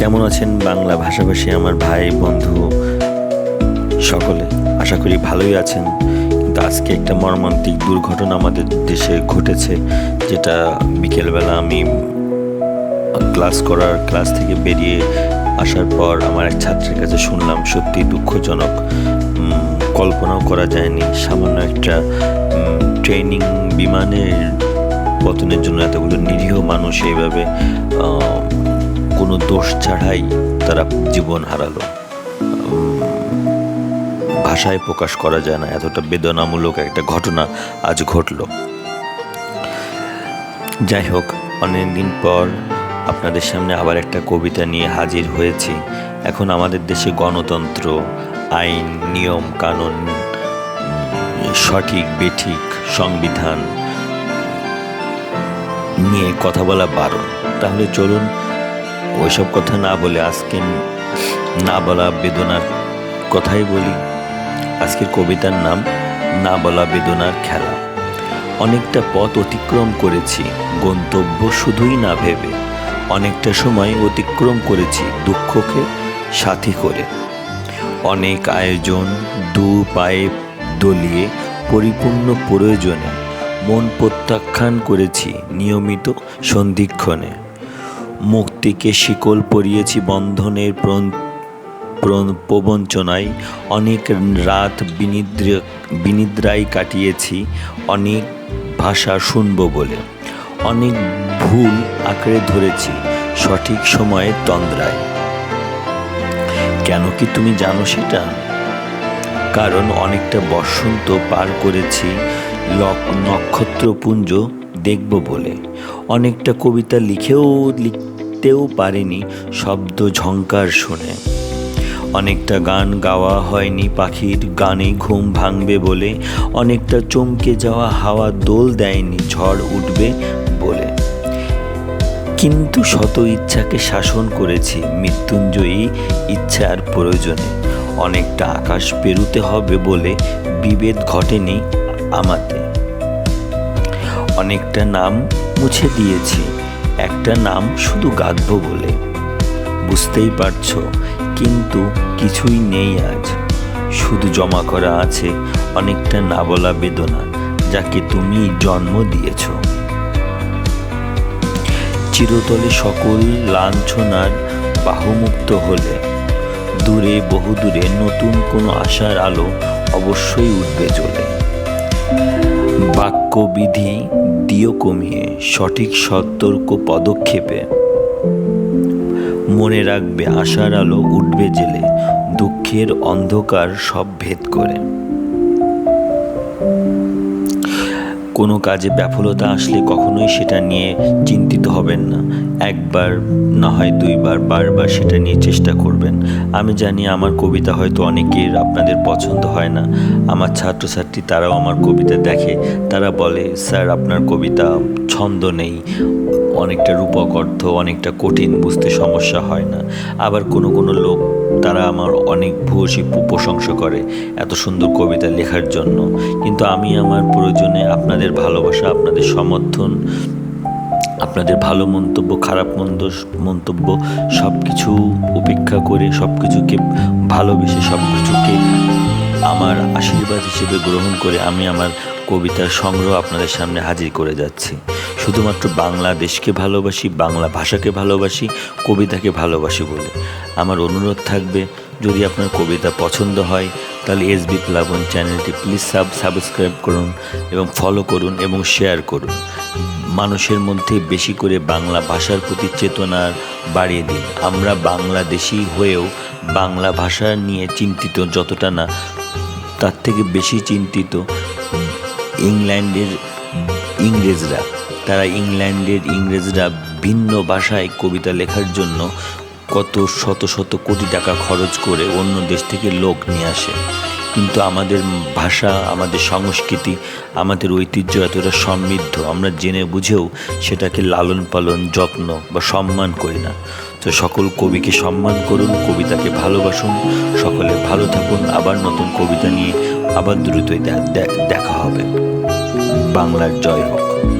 কেমন আছেন বাংলা ভাষাভাষী আমার ভাই, বন্ধু সকলে? আশা করি ভালোই আছেন। কিন্তু আজকে একটা মর্মান্তিক দুর্ঘটনা আমাদের দেশে ঘটেছে, যেটা বিকেলবেলা আমি ক্লাস করার ক্লাস থেকে বেরিয়ে আসার পর আমার এক ছাত্রের কাছে শুনলাম সত্যি দুঃখজনক। কল্পনাও করা যায়নি। সামান্য একটা ট্রেনিং বিমানের পতনের জন্য এতগুলো নিরীহ মানুষ এইভাবে দোষ ছাড়াই তারা জীবন হারালো। ভাষায় প্রকাশ করা যায় না, এতটা বেদনামূলক একটা ঘটনা আজ ঘটলো। যাই হোক অনেকদিন পর আপনাদের সামনে আবার একটা কবিতা নিয়ে হাজির হয়েছি। এখন আমাদের দেশে গণতন্ত্র, আইন, নিয়ম, কানুন সঠিক, বেঠিক সংবিধান নিয়ে কথা বলা বারণ। তাহলে চলুন ওইসব কথা না বলে আজকে না বলা বেদনার কথাই বলি। আজকের কবিতার নাম না বলা বেদনার খেলা। অনেকটা পথ অতিক্রম করেছি, গন্তব্য শুধুই না ভেবে। অনেকটা সময় অতিক্রম করেছি দুঃখকে সাথী করে। অনেক আয়োজন দু পায়ে দলিয়ে, পরিপূর্ণ প্রয়োজনে মন প্রত্যাখ্যান করেছি নিয়মিত সন্ধিক্ষণে। মুক্তিকে শিকল পরিয়েছি বন্ধনের প্রবঞ্চনায়। অনেক রাত বিনিদ্র, বিনিদ্রায় কাটিয়েছি, অনেক ভাষা শুনব বলে। অনেক ভুল আঁকড়ে ধরেছি, সঠিক সময়ে তন্দ্রায়। কেন কি তুমি জানো সেটা? কারণ অনেকটা বসন্ত পার করেছি নক্ষত্রপুঞ্জ দেখব বলে। অনেকটা কবিতা লিখেও লিখতেও পারিনি শব্দ ঝঙ্কার শুনে। অনেকটা গান গাওয়া হয়নি পাখির গানে ঘুম ভাঙবে বলে, অনেকটা চমকে যাওয়া হাওয়া দোল দেয়নি ঝড় উঠবে বলে। কিন্তু শত ইচ্ছাকে শাসন করেছি, মৃত্যুঞ্জয়ী ইচ্ছার প্রয়োজনে। অনেকটা আকাশ পেরুতে হবে বলে বিভেদ ঘটেনি আমাতে। অনেকটা নাম মুছে দিয়েছি একটা নাম শুধু গাঁথব বলে। বুঝতেই পারছ, কিন্তু কিছুই নেই আজ। শুধু জমা করা আছে অনেকটা না বলা বেদনা, যাকে তুমি জন্ম দিয়েছ। চিরতলে সকল লাঞ্ছনার বাহুমুক্ত হলে। দূরে বহুদূরে নতুন কোনো আশার আলো অবশ্যই উঠবে চলে বাক্যবিধি দিও কমিয়ে, সঠিক সতর্ক পদক্ষেপে। মনে রাখবে, আশার আলো উঠবে জেলে, দুঃখের অন্ধকার সব ভেদ করে। কোনো কাজে ব্যাফলতা আসলে কখনোই সেটা নিয়ে চিন্তিত হবেন না। একবার না হয় দুইবার, বারবার সেটা নিয়ে চেষ্টা করবেন। আমি জানি আমার কবিতা হয়তো অনেকের আপনাদের পছন্দ হয় না। আমার ছাত্রছাত্রী তারাও আমার কবিতা দেখে। তারা বলে, স্যার, আপনার কবিতা ছন্দ নেই। অনেকটা রূপক অর্থ, অনেকটা কঠিন, বুঝতে সমস্যা হয় না। আবার কোনো কোনো লোক তারা আমার অনেক ভূয়সী প্রশংসা করে এত সুন্দর কবিতা লেখার জন্য। কিন্তু আমি আমার প্রয়োজনে আপনাদের ভালোবাসা, আপনাদের সমর্থন, আপনাদের ভালো মন্তব্য, খারাপ মন্দ, মন্তব্য সব কিছু উপেক্ষা করে সব কিছুকে ভালোবেসে সব কিছুকে আমার আশীর্বাদ হিসেবে গ্রহণ করে আমি আমার কবিতার সংগ্রহ আপনাদের সামনে হাজির করে যাচ্ছি। শুধুমাত্র বাংলাদেশকে ভালোবাসি, বাংলা ভাষাকে ভালোবাসি, কবিতাকে ভালোবাসি বলে। আমার অনুরোধ থাকবে, যদি আপনার কবিতা পছন্দ হয়, তাহলে এস বি প্লাবন চ্যানেলটি প্লিজ সাব, সাবস্ক্রাইব করুন এবং ফলো করুন এবং শেয়ার করুন। মানুষের মধ্যে বেশি করে বাংলা ভাষার প্রতি চেতনা বাড়িয়ে দিন। আমরা বাংলাদেশি হয়েও বাংলা ভাষা নিয়ে চিন্তিত যতটা না, তার থেকে বেশি চিন্তিত ইংল্যান্ডের ইংরেজরা। তারা ইংল্যান্ডের ইংরেজরা ভিন্ন ভাষায় কবিতা লেখার জন্য কত শত শত কোটি টাকা খরচ করে অন্য দেশ থেকে লোক নিয়ে আসে। কিন্তু আমাদের ভাষা, আমাদের সংস্কৃতি, আমাদের ঐতিহ্য এতটা সমৃদ্ধ, আমরা জেনে বুঝেও সেটাকে লালন পালন, যত্ন বা সম্মান করি না। তো সকল কবিকে সম্মান করুন, কবিতাকে ভালোবাসুন, সকলে ভালো থাকুন, আবার নতুন কবিতা নিয়ে আবার দ্রুতই দেখা হবে। বাংলার জয় হোক।